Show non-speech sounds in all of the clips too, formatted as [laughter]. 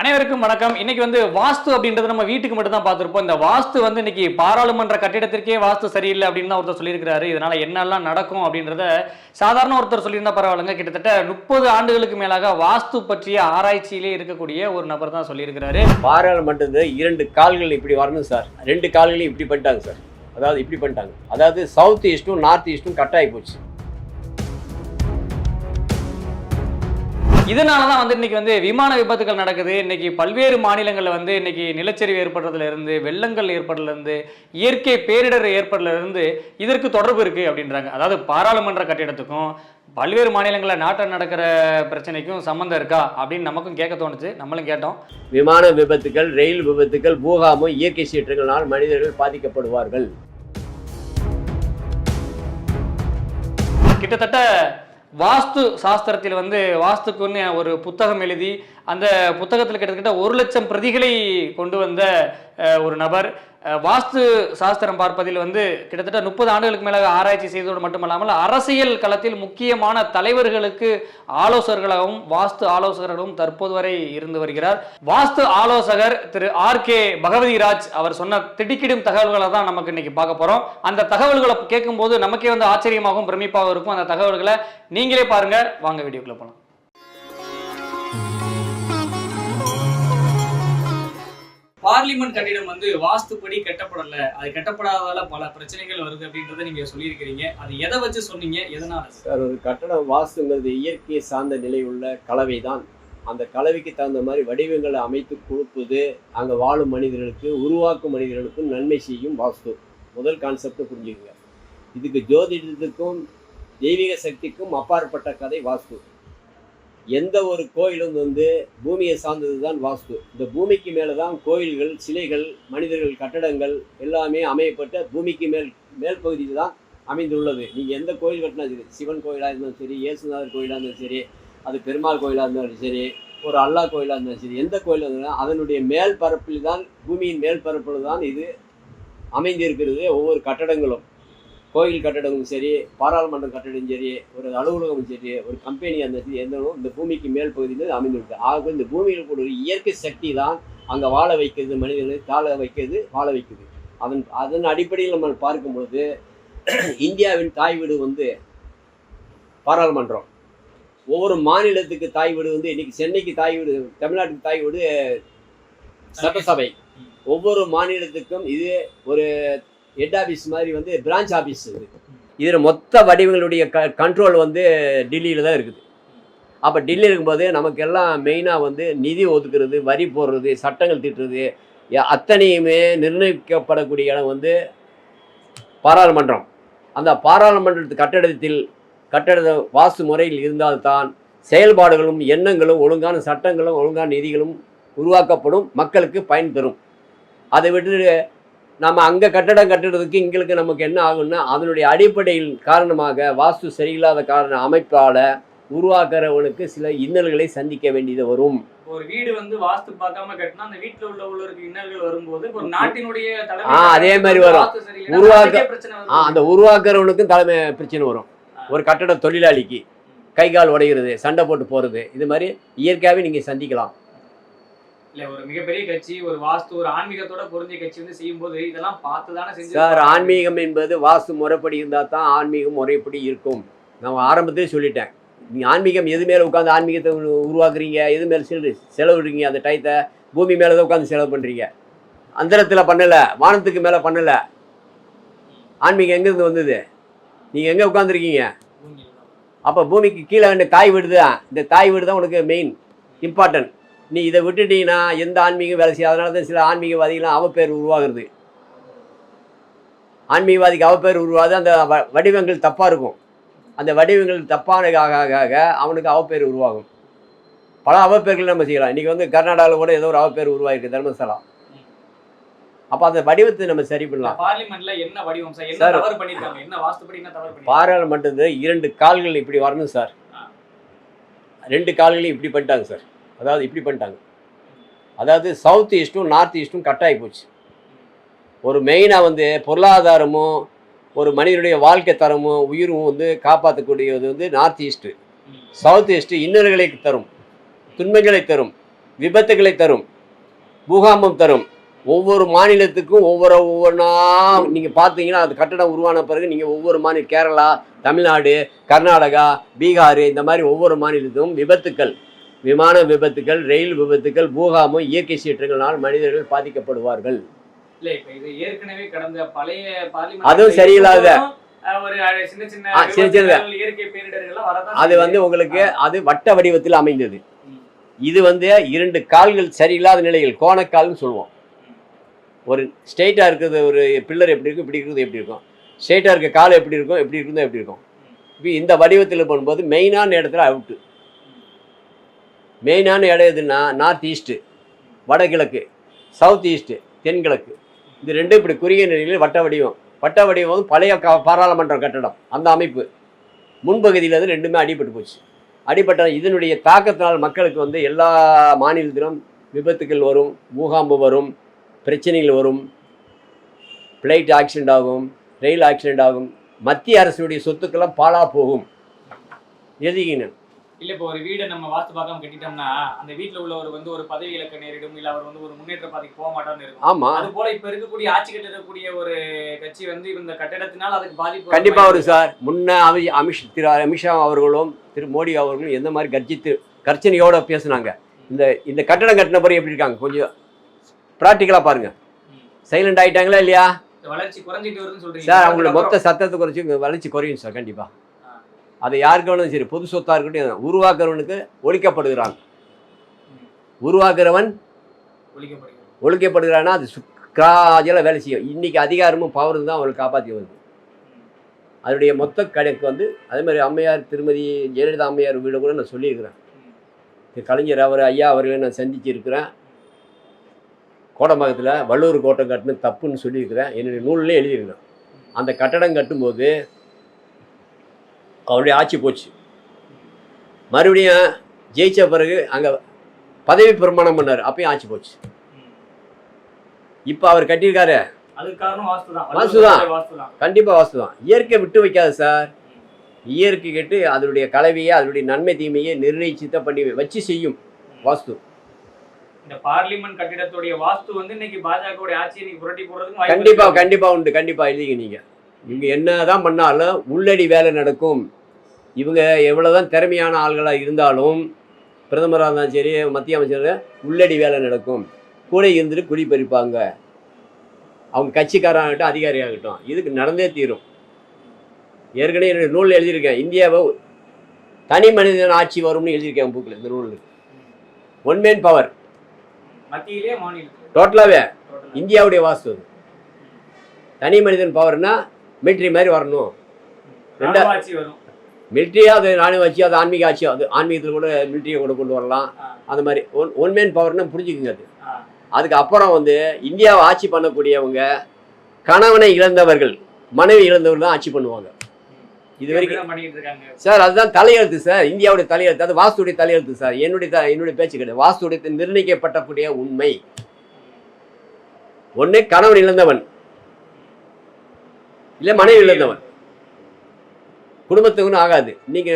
அனைவருக்கும் வணக்கம். இன்னைக்கு வந்து வாஸ்து அப்படின்றது நம்ம வீட்டுக்கு மட்டும் தான் பார்த்துருப்போம். இந்த வாஸ்து வந்து இன்னைக்கு பாராளுமன்ற கட்டிடத்திற்கே வாஸ்து சரியில்லை அப்படின்னு தான் ஒருத்தர் சொல்லியிருக்கிறாரு. இதனால என்னெல்லாம் நடக்கும் அப்படின்றத சாதாரண ஒருத்தர் சொல்லியிருந்தா பரவாயில்லைங்க. கிட்டத்தட்ட முப்பது ஆண்டுகளுக்கு மேலாக வாஸ்து பற்றிய ஆராய்ச்சியிலே இருக்கக்கூடிய ஒரு நபர் தான் சொல்லியிருக்கிறாரு. பாராளுமன்றத்தில் இரண்டு கால்கள் இப்படி வரணும் சார். ரெண்டு கால்களையும் இப்படி பண்ணிட்டாங்க சார். அதாவது இப்படி பண்ணிட்டாங்க. அதாவது சவுத் ஈஸ்ட்டும் நார்த் ஈஸ்ட்டும் கட் ஆகி போச்சு. இதனால தான் வந்து இன்னைக்கு வந்து விமான விபத்துகள் நடக்குது. இன்னைக்கு பல்வேறு மாநிலங்களில் வந்து இன்னைக்கு நிலச்சரிவு ஏற்படுறதுல இருந்து வெள்ளங்கள் ஏற்படுறதுல இருந்து இயற்கை பேரிடர் ஏற்படுறதுல இருந்து இதற்கு தொடர்பு இருக்கு அப்படின்றாங்க. அதாவது பாராளுமன்ற கட்டிடத்துக்கும் பல்வேறு மாநிலங்களில் நாட்டில் நடக்கிற பிரச்சனைக்கும் சம்மந்தம் இருக்கா அப்படின்னு நமக்கும் கேட்க தோணுச்சு. நம்மளும் கேட்டோம். விமான விபத்துகள் ரயில் விபத்துகள் பூகாமும் இயற்கை சீற்றங்களால் மனிதர்கள் பாதிக்கப்படுவார்கள். கிட்டத்தட்ட வாஸ்து சாஸ்திரத்தில் வந்து வாஸ்துக்குன்னு ஒரு புத்தகம் எழுதி அந்த புத்தகத்தில் கிட்டத்தட்ட ஒரு லட்சம் பிரதிகளை கொண்டு வந்த ஒரு நபர். வாஸ்து சாஸ்திரம் பார்ப்பதில் வந்து கிட்டத்தட்ட முப்பது ஆண்டுகளுக்கு மேலாக ஆராய்ச்சி செய்ததோடு மட்டுமல்லாமல் அரசியல் களத்தில் முக்கியமான தலைவர்களுக்கு ஆலோசகர்களாகவும் வாஸ்து ஆலோசகர்களும் தற்போது வரை இருந்து வருகிறார். வாஸ்து ஆலோசகர் திரு ஆர் கே பகவதிராஜ் அவர் சொன்ன திடுக்கிடும் தகவல்களை தான் நமக்கு இன்னைக்கு பார்க்க போறோம். அந்த தகவல்களை கேட்கும்போது நமக்கே வந்து ஆச்சரியமாகவும் பிரமிப்பாகவும் இருக்கும். அந்த தகவல்களை நீங்களே பாருங்க. வாங்க வீடியோக்குள்ள போகலாம் பார்லிமெண்ட் கட்டிடம் வந்து வாஸ்துப்படி கட்டப்படல. அது கட்டப்படாததால பல பிரச்சனைகள் வருது அப்படின்றத நீங்க சொல்லியிருக்கிறீங்க. அது எதை வச்சு சொன்னீங்க? எதனால? சார் ஒரு கட்டடம் வாஸ்துங்கிறது இயற்கையை சார்ந்த நிலை உள்ள கலவை தான் அந்த கலவைக்கு தகுந்த மாதிரி வடிவங்களை அமைத்து கொடுப்பது அங்கே வாழும் மனிதர்களுக்கு உருவாக்கும் மனிதர்களுக்கும் நன்மை செய்யும் வாஸ்து. முதல் கான்செப்டை புரிஞ்சுக்கங்க. இதுக்கு ஜோதிடத்துக்கும் தெய்வீக சக்திக்கும் அப்பாற்பட்ட கதை வாஸ்து. எந்த ஒரு கோயிலும் வந்து பூமியை சார்ந்தது தான் வாஸ்து. இந்த பூமிக்கு மேலே தான் கோயில்கள் சிலைகள் மனிதர்கள் கட்டடங்கள் எல்லாமே அமையப்பட்ட பூமிக்கு மேல் மேல் பகுதியில் தான் அமைந்துள்ளது. நீங்கள் எந்த கோயில் கட்டினா சரி சிவன் கோயிலாக இருந்தாலும் சரி இயேசுநாதர் கோயிலாக இருந்தாலும் சரி அது பெருமாள் கோயிலாக இருந்தாலும் சரி ஒரு அல்லா கோயிலாக இருந்தாலும் சரி எந்த கோயிலாக இருந்தாலும் அதனுடைய மேல் பரப்பில் தான் பூமியின் மேல் பரப்பில் தான் இது அமைந்திருக்கிறது ஒவ்வொரு கட்டடங்களும். கோயில் கட்டடமும் சரி பாராளுமன்ற கட்டடமும் சரி ஒரு அலுவலகமும் சரி ஒரு கம்பெனி அந்த சரி எந்த இந்த பூமிக்கு மேல் பகுதியில் அமைந்திருக்கு. ஆக இந்த பூமியில் கூட ஒரு இயற்கை சக்தி தான் அங்கே வாழ வைக்கிறது மனிதர்களை தாழ வைக்கிறது வாழ வைக்கிறது அதன் அதன் அடிப்படையில் நம்ம பார்க்கும் பொழுது இந்தியாவின் தாய் வீடு வந்து பாராளுமன்றம். ஒவ்வொரு மாநிலத்துக்கு தாய் வீடு வந்து இன்னைக்கு சென்னைக்கு தாய் வீடு தமிழ்நாட்டுக்கு தாய் வீடு சட்டசபை. ஒவ்வொரு மாநிலத்துக்கும் இது ஒரு ஹெட் ஆஃபீஸ் மாதிரி வந்து பிரான்ச் ஆஃபீஸ் இருக்குது இதில் மொத்த வடிவங்களுடைய க கண்ட்ரோல் வந்து டெல்லியில் தான் இருக்குது. அப்போ டெல்லி இருக்கும்போது நமக்கு எல்லாம் மெயினாக வந்து நிதி ஒதுக்குறது வரி போடுறது சட்டங்கள் திட்டுறது அத்தனையுமே நிர்ணயிக்கப்படக்கூடிய இடம் வந்து பாராளுமன்றம். அந்த பாராளுமன்றத்து கட்டடத்தில் கட்டட வாஸ்து முறையில் இருந்தால்தான் செயல்பாடுகளும் எண்ணங்களும் ஒழுங்கான சட்டங்களும் ஒழுங்கான நிதிகளும் உருவாக்கப்படும் மக்களுக்கு பயன் தரும். அதை விட்டு நம்ம அங்கே கட்டடம் கட்டுறதுக்கு இங்களுக்கு நமக்கு என்ன ஆகும்னா அதனுடைய அடிப்படையில் காரணமாக வாஸ்து சரியில்லாத காரண அமைப்பால் உருவாக்குறவனுக்கு சில இன்னல்களை சந்திக்க வேண்டியது வரும் ஒரு வீடு வந்து வாஸ்து பார்க்காம கட்டினா அந்த வீட்டுல உள்ளவர்களுக்கு இன்னல்கள் வரும்போது ஒரு நாட்டினுடைய ஆ, அதே மாதிரி வரும். உருவாக்க-. ஆ, அந்த உருவாக்குறவனுக்கும் தலைமை பிரச்சனை வரும் ஒரு கட்டட தொழிலாளிக்கு கை கால் உடைகிறது சண்டை போட்டு போகிறது இது மாதிரி இயற்கையாகவே நீங்கள் சந்திக்கலாம் இல்ல ஒரு மிகப்பெரிய கட்சி ஒரு வாஸ்து ஒரு ஆன்மீகத்தோட பொருந்திய கட்சி வந்து செய்யும்போது இதெல்லாம் பார்த்து தானே செஞ்சு சார் ஆன்மீகம் என்பது வாஸ்து முறைப்படி இருந்தால் தான் ஆன்மீகம் முறைப்படி இருக்கும். நான் ஆரம்பத்திலே சொல்லிட்டேன். நீங்கள் ஆன்மீகம் எது மேலே உட்காந்து ஆன்மீகத்தை உரு- உருவாக்குறீங்க எது மேலே செலவு செலவிடுறீங்க அந்த டயத்தை பூமி மேலே தான் உட்காந்து செலவு பண்ணுறீங்க அந்தரத்தில் பண்ணலை வானத்துக்கு மேலே பண்ணலை. ஆன்மீகம் எங்கேருந்து வந்தது? நீங்கள் எங்கே உட்காந்துருக்கீங்க அப்போ பூமிக்கு கீழே இந்த தாய் வீடு தான் இந்த தாய் வீடு தான் உனக்கு மெயின் இம்பார்ட்டன்ட் நீ இதை விட்டுட்டீங்கன்னா எந்த ஆன்மீகம் வேலை செய்யும் அதனால தான் சில ஆன்மீகவாதிகளாம் அவப்பேர் உருவாகுறது. ஆன்மீகவாதிக்கு அவப்பேர் உருவாது அந்த வடிவங்கள் தப்பாக இருக்கும். அந்த வடிவங்கள் தப்பான ஆக ஆக ஆக அவனுக்கு அவப்பேர் உருவாகும். பல அவப்பேர்கள் நம்ம செய்யலாம். இன்றைக்கி வந்து கர்நாடகாவில் கூட ஏதோ ஒரு அவப்பேர் உருவாயிருக்கு தர்மஸ்தலா அப்போ அந்த வடிவத்தை நம்ம சரி பண்ணலாம். பார்லிமெண்ட்ல என்ன வடிவம் சார்? என்ன சார். தவறு பண்ணிருக்காங்க? என்ன வாஸ்துப்படி என்ன தவறு பண்ணி பாராளுமன்றத்தில் இரண்டு கால்கள் இப்படி வரணும் சார். ரெண்டு கால்களையும் இப்படி பண்ணிட்டாங்க சார். அதாவது இப்படி பண்ணிட்டாங்க. அதாவது சவுத் ஈஸ்ட்டும் நார்த் ஈஸ்ட்டும் கட் ஆகி போச்சு. ஒரு மெயினாக வந்து பொருளாதாரமும் ஒரு மனிதனுடைய வாழ்க்கை தரமும் உயிரும் வந்து காப்பாற்றக்கூடியது வந்து நார்த் ஈஸ்ட்டு சவுத் ஈஸ்ட்டு இன்னல்களை தரும் துன்பங்களை தரும் விபத்துகளை தரும் பூகாம்பம் தரும். ஒவ்வொரு மாநிலத்துக்கும் ஒவ்வொரு ஒவ்வொன்றா நீங்கள் பார்த்தீங்கன்னா அது கட்டடம் உருவான பிறகு நீங்கள் ஒவ்வொரு மாநில கேரளா தமிழ்நாடு கர்நாடகா பீகார் இந்த மாதிரி ஒவ்வொரு மாநிலத்துக்கும் விபத்துக்கள். விமான விபத்துக்கள் ரயில் விபத்துக்கள் பூகாமம் இயற்கை சீற்றங்களால் மனிதர்கள் பாதிக்கப்படுவார்கள். அதுவும் சரியில்லாத- விபத்துகள், அது. வந்து உங்களுக்கு அது வட்ட வடிவத்தில் அமைந்தது. இது வந்து இரண்டு கால்கள் சரியில்லாத நிலையில் கோணக்கால்னு சொல்லுவோம். ஒரு ஸ்ட்ரெயிட்டாக இருக்கிறது ஒரு பில்லர் எப்படி இருக்கும் இப்படி இருக்கிறது எப்படி இருக்கும். ஸ்ட்ரெயிட்டாக இருக்க கால் எப்படி இருக்கும் எப்படி இருக்கிறது எப்படி இருக்கும். இப்போ இந்த வடிவத்தில் பண்ணும்போது மெயினான இடத்துல அவுட்டு. மெயினான இடம் எதுன்னா நார்த் ஈஸ்ட்டு வடகிழக்கு சவுத் ஈஸ்ட்டு தென்கிழக்கு. இது ரெண்டும் இப்படி குறுகிய நிலையில் வட்ட வடிவம். வட்ட வடிவம் வந்து பழைய க பாராளுமன்ற கட்டடம் அந்த அமைப்பு. முன்பகுதியில் வந்து ரெண்டுமே அடிபட்டு போச்சு. அடிபட்ட இதனுடைய தாக்கத்தினால் மக்களுக்கு வந்து எல்லா மாநிலத்திலும் விபத்துக்கள் வரும் பூகாம்பு வரும் பிரச்சனைகள் வரும் ஃப்ளைட் ஆக்சிடென்ட் ஆகும் ரயில் ஆக்சிடென்ட் ஆகும். மத்திய அரசுடைய சொத்துக்கெல்லாம் பாழா போகும். எதுக்கின்னு இல்ல இப்போ ஒரு வீடை நம்ம வாஸ்து பார்க்காம கட்டிட்டோம்னா அந்த வீட்ல உள்ளவர் வந்து ஒரு பதவி இலக்க நேரிடும் இல்ல அவர் வந்து ஒரு முன்னேற்ற பாதைக்கு போக மாட்டார்னு இருக்கும். ஆமாம் அது போல இப்ப இருக்கக்கூடிய ஆட்சி கட்டு இருக்கக்கூடிய ஒரு கட்சி வந்து இந்த கட்டடத்தினால் அதுக்கு பாதிப்பு கண்டிப்பா வரும் சார். முன்ன அமி அமிஷ் திரு அமித்ஷா அவர்களும் திரு மோடி அவர்களும் எந்த மாதிரி கர்ஜித்து கர்ச்சனையோட பேசுனாங்க. இந்த இந்த கட்டடம் கட்டின பிறகு எப்படி இருக்காங்க? கொஞ்சம் ப்ராக்டிக்கலாக பாருங்க. சைலண்ட் ஆயிட்டாங்களா இல்லையா? வளர்ச்சி குறைஞ்சிட்டு வருதுன்னு சொல்றீங்க. சார் அவங்களோட மொத்த சத்தத்தை குறைச்சி வளர்ச்சி குறையும் சார் கண்டிப்பா. அது யாருக்கு வேணும் சரி பொது சொத்தா இருக்கட்டும் உருவாக்குறவனுக்கு ஒழிக்கப்படுகிறான். உருவாக்குறவன் ஒழிக்கப்படுகிறான்னா அது சுக்காஜில் வேலை செய்யும். இன்னைக்கு அதிகாரமும் பவரும் தான் அவங்களை காப்பாற்றி வருது. அதனுடைய மொத்த கணக்கு வந்து அதே மாதிரி அம்மையார் திருமதி ஜெயலலிதா அம்மையார் வீடு கூட நான் சொல்லியிருக்கிறேன். கலைஞர் அவர் ஐயா அவர்களை நான் சந்திச்சிருக்கிறேன். கோடம்பாக்கத்தில் வள்ளூர் கோட்டை கட்டணும் தப்புன்னு சொல்லியிருக்கிறேன். என்னுடைய நூலில் எழுதியிருக்கிறேன். அந்த கட்டடம் கட்டும்போது அவருடைய ஆட்சி போச்சு. மறுபடியும் ஜெயிச்ச பிறகு அங்கே பதவி பிரமாணம் பண்ணார். அப்பயும் ஆட்சி போச்சு. இப்போ அவர் கட்டியிருக்காரு. வாஸ்து தான். கண்டிப்பாக வாஸ்து தான். இயற்கை விட்டு வைக்காது சார். இயற்கை கெட்டு அதனுடைய கலவையை அதனுடைய நன்மை தீமையை நிர்ணயிச்சுத்த பண்ணி வச்சு செய்யும் வாஸ்து. இந்த பார்லிமெண்ட் கட்டிடத்துடைய வாஸ்து வந்து இன்னைக்கு பாஜக ஆட்சி இன்னைக்கு புரட்டி போடுறதுக்கு கண்டிப்பா. கண்டிப்பா உண்டு. கண்டிப்பா எழுதிங்க நீங்க. இவங்க என்னதான் பண்ணாலும் உள்ளடி வேலை நடக்கும். இவங்க எவ்வளவுதான் திறமையான ஆள்களா இருந்தாலும் பிரதமராக இருந்தாலும் சரி மத்திய அமைச்சர் உள்ளடி வேலை நடக்கும். கூட இருந்துட்டு குடி பறிப்பாங்க. அவங்க கட்சிக்காரங்கட்டும் அதிகாரியாகட்டும் இதுக்கு நடந்தே தீரும். ஏற்கனவே என்னுடைய நூலில் எழுதியிருக்கேன். இந்தியாவை தனி மனிதன் ஆட்சி வரும்னு எழுதியிருக்கேன் புக்கில் இந்த நூலில். ஒன் மேன் பவர் டோட்டலாகவே இந்தியாவுடைய வாஸ்து தனி மனிதன் பவர்னா மிலிட்ரி மாதிரி வரணும். மிலிட்ரியா அது ராணுவ ஆட்சி அது ஆன்மீக ஆட்சி அது ஆன்மீகத்தில் கூட மிலிட்ரியை கூட கொண்டு வரலாம். அந்த மாதிரி. ஒன் ஒன் மேன் பவர்னு புரிஞ்சுக்குங்க அது. அதுக்கு அப்புறம் வந்து இந்தியாவை ஆட்சி பண்ணக்கூடியவங்க கணவனை இழந்தவர்கள் மனைவி இழந்தவர்கள் தான் ஆட்சி பண்ணுவாங்க. இது வரைக்கும் சார் அதுதான் தலையெழுத்து சார். இந்தியாவுடைய தலையெழுத்து. அது வாஸ்துடைய தலையெழுத்து சார். என்னுடைய என்னுடைய பேச்சு கிடையாது. வாஸ்துடைய நிர்ணயிக்கப்பட்டக்கூடிய உண்மை. ஒன்று கணவன் இழந்தவன். இல்லை மனைவி இழந்தவன். குடும்பத்துக்குன்னு ஆகாது. இன்னைக்கு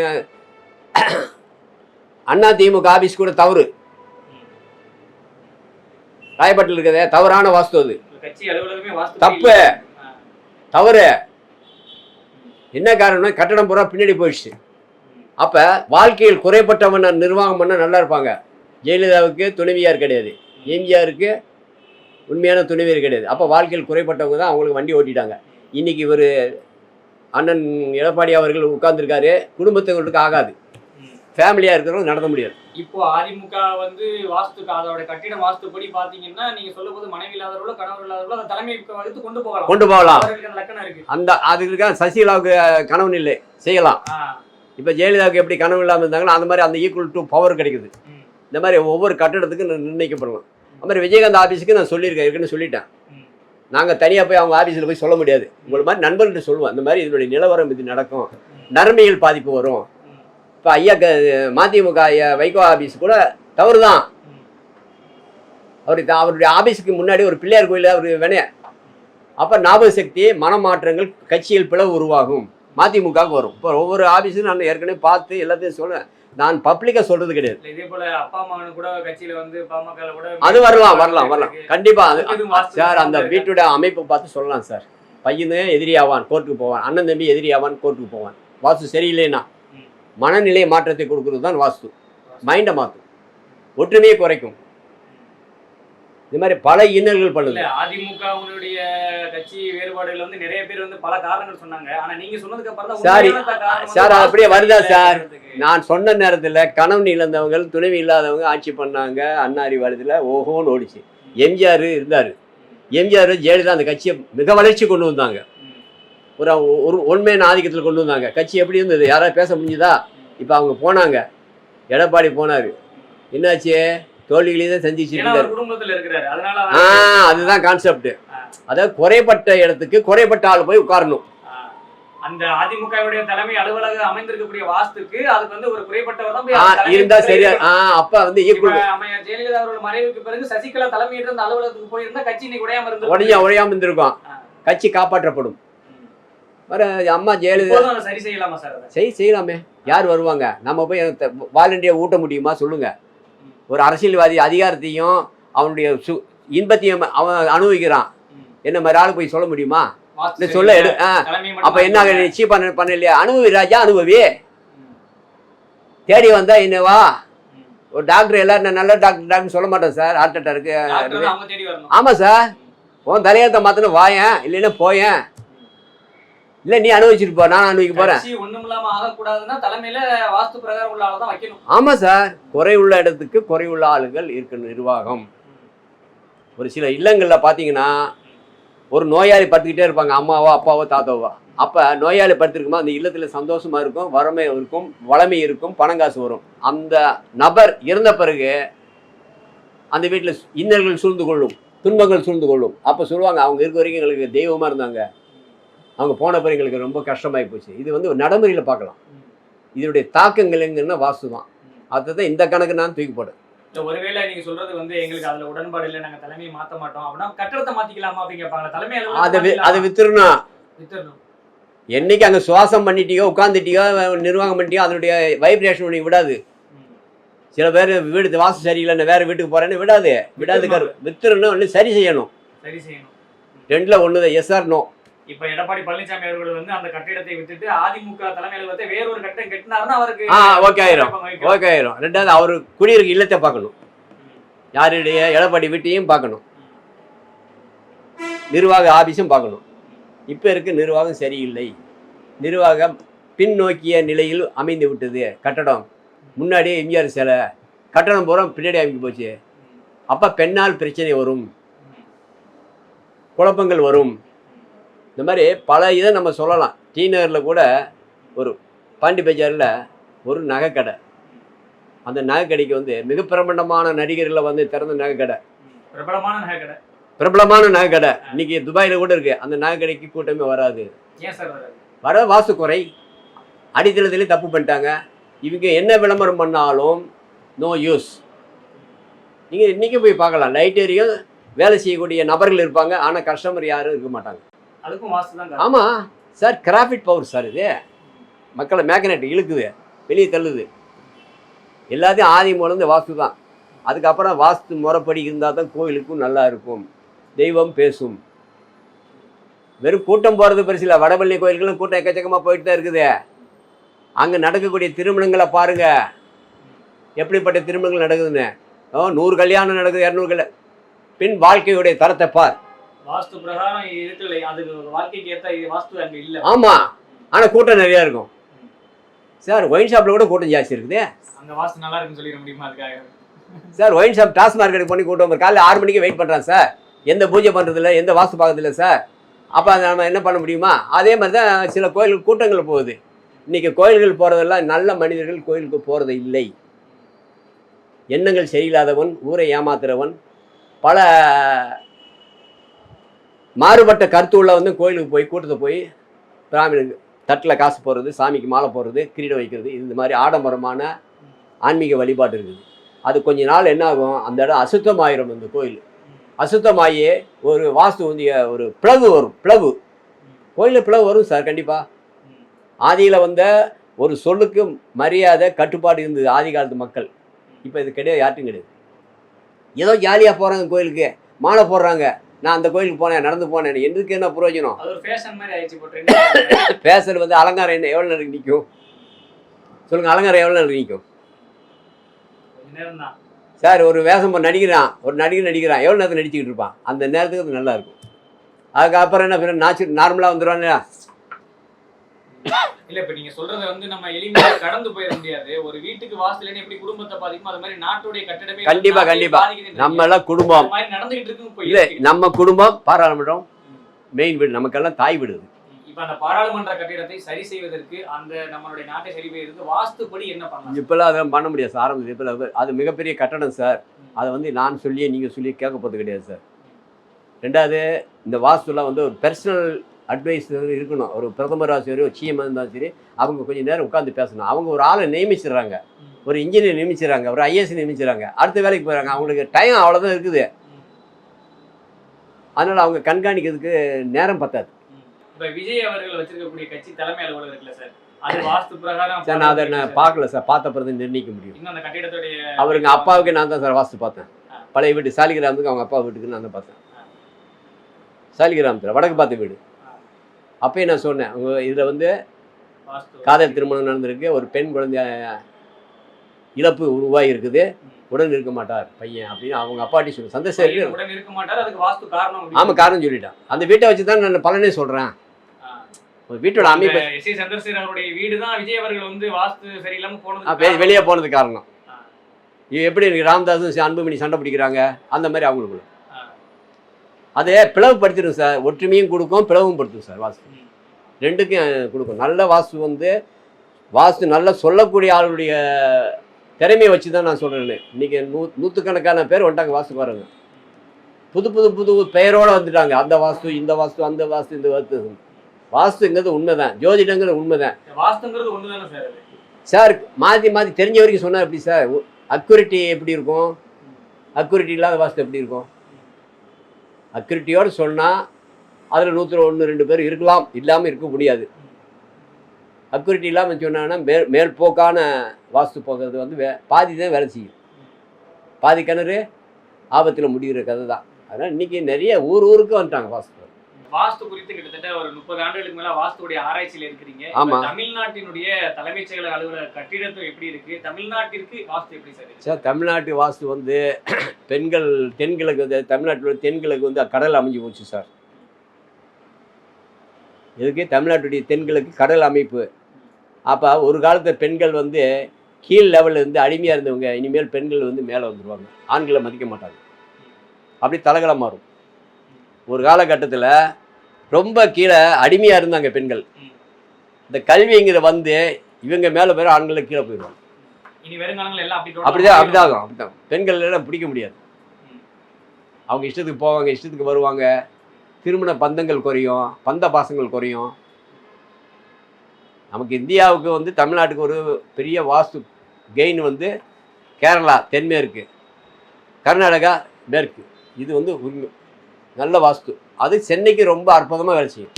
அண்ணா திமுக ஆபீஸ் கூட தவறு. ராயப்பட்டில் இருக்கிறதே தவறான வாஸ்து அது. தப்பு. தவறு. என்ன காரணம்னா கட்டடம் பூரா பின்னாடி போயிடுச்சு. அப்போ வாழ்க்கையில் குறைப்பட்டவன் நிர்வாகம் பண்ண நல்லா இருப்பாங்க. ஜெயலலிதாவுக்கு துணைவியார் கிடையாது. எம்ஜிஆருக்கு உண்மையான துணைவியார் கிடையாது. அப்போ வாழ்க்கையில் குறைப்பட்டவங்க தான் அவங்களுக்கு வண்டி ஓட்டிட்டாங்க. இன்னைக்கு இவர் அண்ணன் எடப்பாடி அவர்கள் உட்கார்ந்துருக்காரு. குடும்பத்தவங்களுக்கு ஆகாது. ஃபேமிலியாக இருக்கிறவங்க நடத்த முடியாது. இப்போ அதிமுக வந்து வாஸ்துக்கு அதோட கட்டிட வாஸ்துப்படி பாத்தீங்கன்னா நீங்க சொல்லும் போது மனைவி இல்லாதவர்களோ கணவர் இல்லாதவர்களோ அந்த தலைமை வகுத்து கொண்டு போகலாம். கொண்டு போகலாம். அந்த லக்கணம் இருக்கு. அந்த அதுக்கு சசிகலாவுக்கு கணவன் இல்லை. செய்யலாம். இப்போ ஜெயலலிதாவுக்கு எப்படி கனவு இல்லாமல் இருந்தாங்களோ அந்த மாதிரி அந்த ஈக்குவல் டு பவர் கிடைக்குது. இந்த மாதிரி ஒவ்வொரு கட்டடத்துக்கும் நிர்~ நிர்ணயிக்கப்படலாம். அது மாதிரி விஜயகாந்த் ஆஃபீஸுக்கு நான் சொல்லியிருக்கேன் ஏற்கனவே சொல்லிட்டேன். நாங்கள் தனியாக போய் அவங்க ஆஃபீஸில் போய் சொல்ல முடியாது. உங்களை மாதிரி நண்பர்கிட்ட சொல்லுவோம். இந்த மாதிரி இதனுடைய நிலவரம் இது நடக்கும். நன்மைகள் பாதிப்பு வரும். இப்போ ஐயா க மதிமுக ஐயா வைகோ ஆஃபீஸ் கூட தவறு தான் அவருக்கு அவர் அவருடைய ஆஃபீஸுக்கு முன்னாடி ஒரு பிள்ளையார் கோயில் அவர் வினைய அப்போ ஞாபக சக்தி மனமாற்றங்கள் கட்சியில் பிளவு உருவாகும். மதிமுகவுக்கு வரும். இப்போ ஒவ்வொரு ஆஃபீஸும் நான் ஏற்கனவே பார்த்து எல்லாத்தையும் சொல்லுவேன் நான் பப்ளிக்கா சொல்றது கிடையாது. இதே போல அப்பா அம்மானு கூட கட்சியில வந்து பாமக கூட அது வரலாம் வரலாம் வரலாம். கண்டிப்பா அது சார் அந்த இருக்கா? வீட்டோட அமைப்பை பார்த்து சொல்லலாம் சார். பையனே எதிரி ஆவான் கோர்ட்டுக்கு போவான். அண்ணன் தம்பி எதிரி ஆவான் கோர்ட்டுக்கு போவான். வாஸ்து சரியில்லைன்னா. மனநிலை மாற்றத்தை கொடுக்கறது தான் வாஸ்து. மைண்டை மாற்றும். ஒற்றுமையை குறைக்கும். இந்த மாதிரி பல இன்னல்கள் பண்ணுது அதிமுகவுடைய கட்சி வேறுபாடுகள் வந்து நிறைய பேர் வந்து பல காரணங்கள் சொன்னாங்க. ஆனா நீங்க சொன்னதுக்கு அப்புறம் சார், சார், அப்படியே வருதா சார்? நான் சொன்ன நேரத்தில் கணவன் இழந்தவங்க துணைவி இல்லாதவங்க ஆட்சி பண்ணாங்க அண்ணாரி வருதுல ஓஹோன்னு ஓடிச்சு. எம்ஜிஆர் இருந்தார். எம்ஜிஆர் ஜெயலலிதா அந்த கட்சியை மிக வளர்ச்சி கொண்டு வந்தாங்க. ஒரு ஒரு உண்மையான ஆதிக்கத்தில் கொண்டு வந்தாங்க. கட்சி எப்படி இருந்தது? யாராவது பேச முடிஞ்சுதா? இப்போ அவங்க போனாங்க. எடப்பாடி போனார். என்னாச்சு? தோல்விகளே தான் சந்திச்சுட்டு ஆ அதுதான் கான்செப்ட் அதாவது குறைபட்ட இடத்துக்கு குறைபட்ட ஆள் போய் உட்காரணும். அந்த அதிமுகவுடைய தலைமை அலுவலகம் அமைந்திருக்கக்கூடிய வாஸ்துக்கு அதுக்கு வந்து ஒரு குறைபட்டவர் இருந்தா சரியா அப்ப வந்து ஜெயலலிதா அவர்கள் மறைவுக்கு பிறகு சசிகலா தலைமையேற்று அந்த அலுவலகத்துக்கு போயிருந்தா கட்சி இன்னைக்கு உடையாம இருந்து உடஞ்சா உடையாம இருந்திருக்கும். கட்சி காப்பாற்றப்படும். வர அம்மா ஜெயலலிதா சரி செய்யலாமா சார் செய் செய்யலாமே. யார் வருவாங்க? நம்ம போய் வாலண்டியாக ஊட்ட முடியுமா? சொல்லுங்க. ஒரு அரசியல்வாதி அதிகாரத்தையும் அவனுடைய சு இன்பத்தையும் அவன் அனுபவிக்கிறான். என்ன மாதிரி ஆளு போய் சொல்ல முடியுமா? இல்லை சொல்ல எடு அப்ப என்ன சீப் பண்ண பண்ண இல்லையா அனுபவி ராஜா அனுபவி. தேடி வந்தா என்னவா. ஒரு டாக்டர் எல்லாரும் நல்ல டாக்டர் டாக்டர் சொல்ல மாட்டேன் சார் ஹார்ட் அட்டாக்கு டாக்டர் தான் அவங்க தேடி வரணும். ஆமா சார் உன் தலையத்தை மாத்தணும் வாயேன் இல்லைன்னா போயேன். இல்லை நீ அனுபவிச்சுட்டு போ நான் அனுபவிக்க போறேன். ஒண்ணும் இல்லாம ஆகக்கூடாதுன்னா தலைமையில வாஸ்து பிரகாரம் உள்ள ஆளை தான் வைக்கணும். ஆமா சார். குறை உள்ள இடத்துக்கு குறை உள்ள ஆளுகள் இருக்கு நிர்வாகம். ஒரு சில இல்லங்கள்ல பாத்தீங்கன்னா ஒரு நோயாளி படுத்துக்கிட்டே இருப்பாங்க அம்மாவோ அப்பாவோ தாத்தாவோ. அப்ப நோயாளி படுத்திருக்குமா அந்த இல்லத்துல சந்தோஷமா இருக்கும் வறுமை இருக்கும் வளமை இருக்கும் பணங்காசு வரும். அந்த நபர் இறந்த பிறகு அந்த வீட்டில் இன்னல்கள் சூழ்ந்து கொள்ளும் துன்பங்கள் சூழ்ந்து கொள்ளும். அப்போ சொல்லுவாங்க அவங்க இருக்க வரைக்கும் எங்களுக்கு தெய்வமா இருந்தாங்க. அவங்க போன பிறகு எங்களுக்கு ரொம்ப கஷ்டமாயி போச்சு. இது வந்து ஒரு நடைமுறையில் பார்க்கலாம். இதனுடைய தாக்கங்கள் எங்கன்னா வாஸ்து தான் அதுதான் இந்த கணக்கு நான் தூக்கி போட்டேன். ஒருவேளை நீங்க சொல்றது வந்து எங்களுக்கு அதுல உடன்பாடு இல்லை நாங்க தலைமையை மாத்த மாட்டோம் அப்படின்னா கட்டடத்தை மாத்திக்கலாமா அப்படின்னு கேட்பாங்க. தலைமை அதை அதை வித்துருணும் என்னைக்கு அங்கே சுவாசம் பண்ணிட்டியோ உட்காந்துட்டியோ நிர்வாகம் பண்ணிட்டியோ அதனுடைய வைப்ரேஷன் உனக்கு விடாது. சில பேர் வீடு வாசம் சரியில்லைன்னு வேற வீட்டுக்கு போறேன்னு விடாது. விடாது கரு வித்துறணும் ஒன்று சரி செய்யணும். சரி செய்யணும். ரெண்டுல ஒன்று தான் எஸ் ஆர் நோ இப்ப எடப்பாடி பழனிசாமி அவர்கள் வந்து அந்த கட்டிடத்தை விட்டுட்டு அதிமுக தலைமை அலுவலகத்தை வேற ஒரு கட்டம் கட்டினாருன்னா அவருக்கு ஆ, okay ஆயிரும். ஓகே ஆயிரும். ரெண்டாவது அவர் குடியிருக்க இல்லத்தை பார்க்கணும். யாருடைய எடப்பாடி வீட்டையும் பார்க்கணும். நிர்வாக ஆபீஸும் பார்க்கணும். இப்போ இருக்க நிர்வாகம் சரியில்லை. நிர்வாகம் பின்னோக்கிய நிலையில் அமைந்து விட்டது. கட்டடம். முன்னாடியே எம்ஜிஆர் சிலை. கட்டடம் பூரா பின்னாடி அமைக்க போச்சு. அப்போ பெண்ணால் பிரச்சனை வரும். குழப்பங்கள் வரும். இந்த மாதிரி பல இதை நம்ம சொல்லலாம். டி நகரில் கூட ஒரு பாண்டி பஜாரில் ஒரு நகைக்கடை. அந்த நகைக்கடைக்கு வந்து மிக பிரபண்டமான நடிகர்களை வந்து திறந்த நகைக்கடை. பிரபலமான நகை கடை பிரபலமான நகைக்கடை. இன்னைக்கு துபாயில் கூட இருக்கு. அந்த நகைக்கடைக்கு கூட்டமே வராது. வர வாசு குறை. அடித்தளத்திலே தப்பு பண்ணிட்டாங்க. இவங்க என்ன விளம்பரம் பண்ணாலும் நோ யூஸ் நீங்கள் இன்றைக்கி போய் பார்க்கலாம். லைட் ஏரியும் வேலை செய்யக்கூடிய நபர்கள் இருப்பாங்க. ஆனால் கஸ்டமர் யாரும் இருக்க மாட்டாங்க. ஆமாம் சார் கிராஃபிட் பவர் சார் இது. மக்களை மேக்னெட் இழுக்குது வெளியே தள்ளுது. எல்லாத்தையும் ஆதி மூலம் வாஸ்து தான். அதுக்கப்புறம் வாஸ்து முறைப்படி இருந்தால் தான் கோயிலுக்கும் நல்லா இருக்கும். தெய்வம் பேசும். வெறும் கூட்டம் போகிறது பெருசு இல்லை. வடபள்ளி கோயில்களும் கூட்டம் எக்கச்சக்கமாக போயிட்டு தான் இருக்குது. அங்கே நடக்கக்கூடிய திருமணங்களை பாருங்க. எப்படிப்பட்ட திருமணங்கள் நடக்குதுன்னு. நூறு கல்யாணம் நடக்குது இரநூறு கல்யாணம் பின் வாழ்க்கையுடைய தரத்தை பார். வாஸ்து பிரகாரம் இருக்குல்ல அதுக்கு வாழ்க்கைக்கு இது வாஸ்து அங்க இல்ல. ஆமாம் ஆனால் கூட்டம் நிறையா இருக்கும். சார் ஒயின் ஷாப்பில் கூட கூட்டம் ஜாஸ்தி இருக்குது. அங்க வாஸ்து நல்லா இருக்குன்னு சொல்லிட முடியுமா அதுக்காக? சார் ஒயின் ஷாப் டாஸ் மார்க்கெட்டுக்கு பண்ணி கூட்டம். காலைல ஆறு மணிக்கு வெயிட் பண்ணுறான் சார். எந்த பூஜை பண்ணுறதில்ல எந்த வாஸ்து பார்க்கறதில்ல சார். அப்போ அதை நம்ம என்ன பண்ண முடியுமா? அதே மாதிரி தான் சில கோயில்கள் கூட்டங்கள் போகுது. இன்றைக்கி கோயில்கள் போகிறதெல்லாம் நல்ல மனிதர்கள் கோயிலுக்கு போகிறது இல்லை. எண்ணங்கள் சரியில்லாதவன் ஊரை ஏமாத்துறவன் பல மாறுபட்ட கருத்து உள்ள வந்து கோயிலுக்கு போய் கூட்டத்தை போய் பிராமணனுக்கு தட்டில் காசு போடுறது சாமிக்கு மாலை போடுறது கிரீடம் வைக்கிறது இந்த மாதிரி ஆடம்பரமான ஆன்மீக வழிபாடு இருக்குது. அது கொஞ்ச நாள் என்ன ஆகும்? அந்த இடம் அசுத்தமாயிரும் அந்த கோயில். அசுத்தமாகி ஒரு வாஸ்து வந்து ஒரு பிளவு வரும் பிளவு. கோயிலில் பிளவு வரும் சார் கண்டிப்பாக ஆதியில் வந்த ஒரு சொல்லுக்கு மரியாதை கட்டுப்பாடு இருந்தது ஆதி காலத்து மக்கள். இப்போ இது கிடையாது யார்ட்டும் கிடையாது. ஏதோ ஜாலியாக போகிறாங்க கோயிலுக்கு மாலை போடுறாங்க. நான் அந்த கோயிலுக்கு போனேன் நடந்து போனேன். எதுக்கு என்ன பிரயோஜனம் ஃபேஷன் [laughs] வந்து அலங்காரம் என்ன எவ்வளோ நேரம் நிற்கும் சொல்லுங்கள் அலங்காரம் எவ்வளோ நேரம் நிற்கும் சார் ஒரு வேஷம் நடிக்கிறான். ஒரு நடிகர் நடிக்கிறான். எவ்வளோ நேரத்தில் நடிச்சுக்கிட்டு இருப்பான்? அந்த நேரத்துக்கு அது நல்லா இருக்கும். அதுக்கப்புறம் என்ன நாச்சு நார்மலாக வந்துடுவாங்க இல்ல இப்ப நீங்க சொல்றத வந்து நம்ம எளிமையா கடந்து போயிட முடியாது. ஒரு வீட்டுக்கு வாசல் எப்படி குடும்பத்தை பாதிக்கும் அது மாதிரி நாட்டுடைய கட்டடமே கண்டிப்பா, கண்டிப்பா. நம்ம எல்லாம் குடும்பம். நடந்துகிட்டு இருக்கு இல்லை. நம்ம குடும்பம் பாராளுமன்றம் மெயின் வீடு நமக்கெல்லாம் தாய் வீடு. இப்ப அந்த பாராளுமன்ற கட்டிடத்தை சரி செய்வதற்கு அந்த நம்மளுடைய நாட்டை சரி செய்வதற்கு வாஸ்துப்படி என்ன பண்ணலாம்? இப்போல்லாம் அதெல்லாம் பண்ண முடியாது சார். ஆரம்பத்தில் இப்போ அது மிகப்பெரிய கட்டடம் சார். அதை வந்து நான் சொல்லியே நீங்கள் சொல்லி கேட்க போகிறது கிடையாது சார். ரெண்டாவது இந்த வாஸ்துலாம் வந்து ஒரு பர்சனல் அட்வைஸ் இருக்கணும். ஒரு பிரதமர் சரி ஒரு சிஎம் இருந்தாலும் சரி அவங்க கொஞ்சம் நேரம் உட்காந்து பேசணும். அவங்க ஒரு ஆளை நியமிச்சிடுறாங்க. ஒரு இன்ஜினியர் நியமிச்சிடறாங்க. ஒரு ஐஏஎஸ் நியமிச்சிடறாங்க. அடுத்த வேலைக்கு போகிறாங்க அவங்களுக்கு டைம் அவ்வளோதான் இருக்குது. அதனால் அவங்க கண்காணிக்கிறதுக்கு நேரம் பத்தாது. இப்ப விஜய் அவர்கள் வச்சிருக்கக்கூடிய கட்சி தலைமை அலுவலகம் இருக்குல்ல சார்? நான் அதை நான் பார்க்கல சார். பார்த்த பிறகு நிர்ணயிக்க முடியும். அவருங்க அப்பாவுக்கு நான் தான் சார் வாஸ்து பார்த்தேன். பழைய வீடு சாலிகிராமத்துக்கு அவங்க அப்பா வீட்டுக்கு நான் தான் பார்த்தேன். சாலிகிராமத்தில் வடக்கு பார்த்த வீடு. அப்பயே நான் சொன்னேன் அவங்க இதில் வந்து காதல் திருமணம் நடந்திருக்கு ஒரு பெண் குழந்தை இழப்பு உருவாகி இருக்குது உடன் இருக்க மாட்டார் பையன் அப்படின்னு அவங்க அப்பாட்டி சொல்லு காரணம் ஆமாம் காரணம் சொல்லிட்டான். அந்த வீட்டை வச்சு தான் நான் பலனே சொல்கிறேன் ஒரு வீட்டோட அமைப்பு எஸ் சந்திரசேகர் வீடு தான் விஜய் அவர்கள் வந்து வாஸ்து சரியில்லாம ஆ, போனது வெ- வெளியே போனது காரணம். எப்படி ராமதாஸும் அன்புமணி சண்டை பிடிக்கிறாங்க அந்த மாதிரி அவங்களுக்குள்ள. அதை பிளவுபடுத்திடும் சார். ஒற்றுமையும் கொடுக்கும் பிளவும் படுத்தும் சார் வாஸ்து. ரெண்டுக்கும் கொடுக்கும். நல்ல வாஸ்து வந்து வாஸ்து நல்லா சொல்லக்கூடிய ஆளுடைய திறமையை வச்சு தான் நான் சொல்கிறேன் இன்றைக்கி நூ நூற்றுக்கணக்கான பேர் வந்துட்டாங்க வாஸ்து பாருங்க. புது புது புது பெயரோடு வந்துட்டாங்க. அந்த வாஸ்து இந்த வாஸ்து அந்த வாஸ்து இந்த வாஸ்து. வாஸ்துங்கிறது உண்மைதான். ஜோதிடங்கிறது உண்மைதான். வாஸ்துங்கிறது ஒண்ணுதானே சார் சார் மாற்றி மாற்றி தெரிஞ்ச வரைக்கும் சொன்னால் எப்படி சார்? அக்யூரிட்டி எப்படி இருக்கும்? அக்யூரிட்டி இல்லாத வாஸ்து எப்படி இருக்கும்? அக்யூரிட்டியோடு சொன்னால் அதில் நூற்றி ஒன்று ரெண்டு பேர் இருக்கலாம். இல்லாமல் இருக்க முடியாது. அக்யூரிட்டி இல்லாமல் சொன்னாங்கன்னா மேல் மேல்போக்கான வாஸ்து போகிறது வந்து வே பாதி தான் வேலை செய்யும். பாதி கிணறு ஆபத்தில் முடிகிற கதை தான். அதனால் இன்றைக்கி நிறைய ஊர் ஊருக்கு வந்துட்டாங்க வாஸ்து. வாஸ்து குறித்து கிட்டத்தட்ட ஒரு முப்பது ஆண்டுகளுக்கு மேல வாஸ்துடைய ஆராய்ச்சியில இருக்கிறீங்க. தமிழ்நாட்டினுடைய தலைமைச் செயலக அலுவலக கட்டிடத்தும் எப்படி இருக்கு? தமிழ்நாட்டிற்கு வாஸ்து எப்படி சார் சார் தமிழ்நாட்டு வாஸ்து வந்து [clears throat] பெண்கள் தென்கிழக்கு வந்து தமிழ்நாட்டில் தென்கிழக்கு வந்து கடல் அமைஞ்சு போச்சு சார். இதுக்கு தமிழ்நாட்டுடைய தென்கிழக்கு கடல் அமைப்பு. அப்போ ஒரு காலத்தில் பெண்கள் வந்து கீழ் லெவலில் இருந்து அடிமையாக இருந்தவங்க இனிமேல் பெண்கள் வந்து மேலே வந்துடுவாங்க ஆண்களை மதிக்க மாட்டாங்க. அப்படி தலகலம் மாறும். ஒரு காலகட்டத்தில் ரொம்ப கீழே அடிமையாக இருந்தாங்க பெண்கள். இந்த கல்விங்கிற வந்து இவங்க மேலே பேர் ஆண்களை கீழே போயிடுவாங்க. அப்படிதான் அப்படிதான் ஆகும் அப்படிதான். பெண்கள் எல்லாம் பிடிக்க முடியாது. அவங்க இஷ்டத்துக்கு போவாங்க இஷ்டத்துக்கு வருவாங்க. திருமண பந்தங்கள் குறையும் பந்த பாசங்கள் குறையும். நமக்கு இந்தியாவுக்கு வந்து தமிழ்நாட்டுக்கு ஒரு பெரிய வாஸ்து கெயின் வந்து கேரளா தென்மேற்கு. கர்நாடகா மேற்கு. இது வந்து உண்மை நல்ல வாஸ்து. அது சென்னைக்கு ரொம்ப அற்புதமாக வேலை செய்யும்.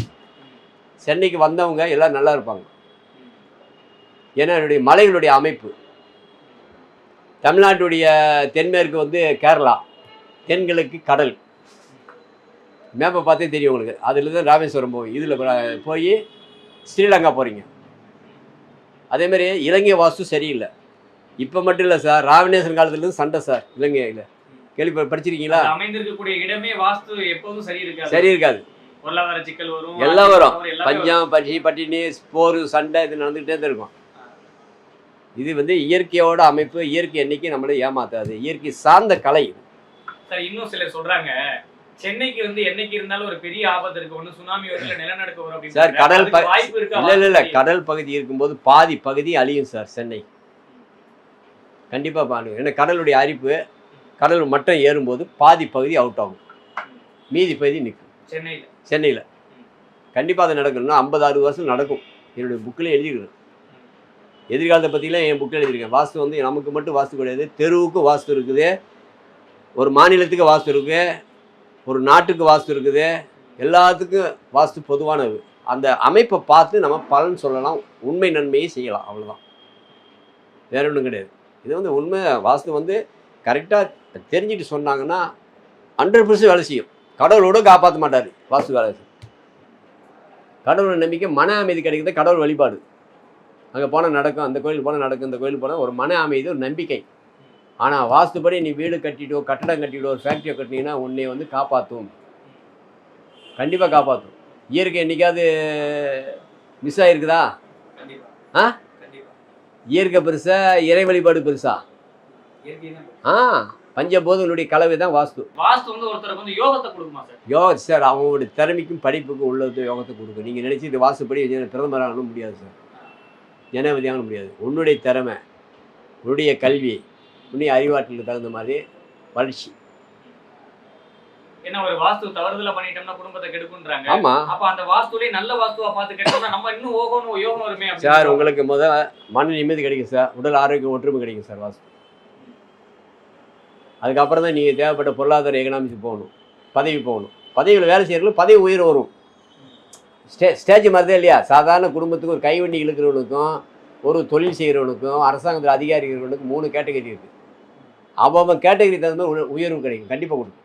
சென்னைக்கு வந்தவங்க எல்லாம் நல்லா இருப்பாங்க. ஏன்னா என்னுடைய மலைகளுடைய அமைப்பு. தமிழ்நாட்டுடைய தென்மேற்கு வந்து கேரளா. தென்கிழக்கு கடல். மேப்பை பார்த்தே தெரியும் உங்களுக்கு. அதில் தான் ராமேஸ்வரம் போய் இதில் போய் ஸ்ரீலங்கா போகிறீங்க அதேமாதிரி இலங்கை வாஸ்து சரியில்லை. இப்போ மட்டும் இல்லை சார். ராமநேசன் காலத்துலேருந்து சண்டை சார். இலங்கையில். கேள்வி படிச்சிருக்கீங்களா? அமைந்திருக்கக்கூடிய இடமே வாஸ்து எப்போதும் சரி இருக்காது. சரி இருக்காது. பொருளாதார சிக்கல் வரும் எல்லாம் வரும். பஞ்சம் பசி பட்டினி போர் சண்டை இது நடந்துகிட்டே தான் இருக்கும். இது வந்து இயற்கையோட அமைப்பு இயற்கை என்னைக்கு நம்மளை ஏமாத்தாது. இயற்கை சார்ந்த கலை. சார் இன்னும் சிலர் சொல்றாங்க சென்னைக்கு வந்து என்னைக்கு இருந்தாலும் ஒரு பெரிய ஆபத்து இருக்கு. ஒண்ணு சுனாமி நிலநடுக்கம் வரும் அப்படின்னு சார். கடல் வாய்ப்பு இருக்கா? இல்ல இல்ல கடல் பகுதி இருக்கும்போது பாதி பகுதி அழியும் சார் சென்னை. கண்டிப்பா பாருங்க ஏன்னா கடலுடைய அரிப்பு கடல் மட்டம் ஏறும்போது பாதி பகுதி அவுட் ஆகும். மீதி பகுதி நிற்கும் சென்னையில. சென்னையில். கண்டிப்பாக அது நடக்கணும்னா ஐம்பது அறுபது வருஷம் நடக்கும். என்னுடைய புக்கில் எழுதியிருக்கேன் எதிர்காலத்தை பற்றிலாம் என் புக்கில் எழுதியிருக்கேன். வாஸ்து வந்து நமக்கு மட்டும் வாஸ்து கிடையாது. தெருவுக்கு வாஸ்து இருக்குது. ஒரு மாநிலத்துக்கு வாஸ்து இருக்குது. ஒரு நாட்டுக்கு வாஸ்து இருக்குது. எல்லாத்துக்கும் வாஸ்து பொதுவானது. அந்த அமைப்பை பார்த்து நம்ம பலன் சொல்லலாம். உண்மை நன்மையை செய்யலாம். அவ்வளவுதான். வேற ஒன்றும் கிடையாது. இது வந்து உண்மை வாஸ்து வந்து கரெக்டாக தெரிஞ்சுட்டு சொன்னாங்கன்னா ஹண்ட்ரட் பர்சன்ட் வேலை செய்யும். கடவுளோட காப்பாற்ற மாட்டார். வாஸ்து வேலை செய்யும். கடவுள் நம்பிக்கை மன அமைதி கிடைக்கிறது கடவுள் வழிபாடு. அங்கே போனால் நடக்கும் அந்த கோயில் போனால் நடக்கும் இந்த கோயில் போனால் ஒரு மன அமைதி ஒரு நம்பிக்கை. ஆனால் வாஸ்துபடி நீ வீடு கட்டிட்டோ கட்டடம் கட்டிட்டோ ஒரு ஃபேக்ட்ரியை கட்டினீங்கன்னா உன்னை வந்து காப்பாற்றும் கண்டிப்பாக காப்பாற்றும் இயற்கை என்னைக்காவது மிஸ் ஆகிருக்குதா ஆ? இயற்கை பெருசா இறை வழிபாடு பெருசா? ஆ பஞ்சபோதங்களுடைய கலவை தான் வாஸ்து. வாஸ்து வந்து ஒருத்தருக்கு வந்து யோகத்தை கொடுக்குமா சார்? யோகா சார் அவங்களுடைய திறமைக்கும் படிப்புக்கும் உள்ளது யோகத்தை கொடுக்கும். நீங்கள் நினச்சி இது வாசுப்படி பிரதமர் ஆகணும் முடியாது சார். ஆகணும் முடியாது. உன்னுடைய திறமை உன்னுடைய கல்வி உன்னுடைய அறிவாற்றலுக்கு தகுந்த மாதிரி வளர்ச்சி. என்ன ஒரு வாஸ்து தவறுதலா பண்ணிட்டோம்னா குடும்பத்தை கெடுக்குன்றாங்க. ஆமாம் அப்ப அந்த வாஸ்துலயே நல்ல வாஸ்துவா பார்த்து கெட்டோம்னா நம்ம இன்னும் யோகம் வருமே சார் உங்களுக்கு முத மன நிம்மதி கிடைக்கும் சார். உடல் ஆரோக்கியம் ஒற்றுமை கிடைக்கும் சார் வாஸ்து. அதுக்கப்புறம் தான் நீங்கள் தேவைப்பட்ட பொருளாதார எக்கனாமிக்ஸ் போகணும் பதவி போகணும். பதவியில் வேலை செய்கிறவங்களும் பதவி உயர் வரும். ஸ்டே ஸ்டேஜ் மாதிரிதான் இல்லையா? சாதாரண குடும்பத்துக்கு ஒரு கைவண்டி இழுக்கிறவனுக்கும் ஒரு தொழில் செய்கிறவனுக்கும் அரசாங்கத்தில் அதிகாரி இருக்கிறவனுக்கும் மூணு கேட்டகரி இருக்குது அவன் கேட்டகரி தகுந்த மாதிரி உயர்வு கிடைக்கும். கண்டிப்பாக கொடுக்கும்.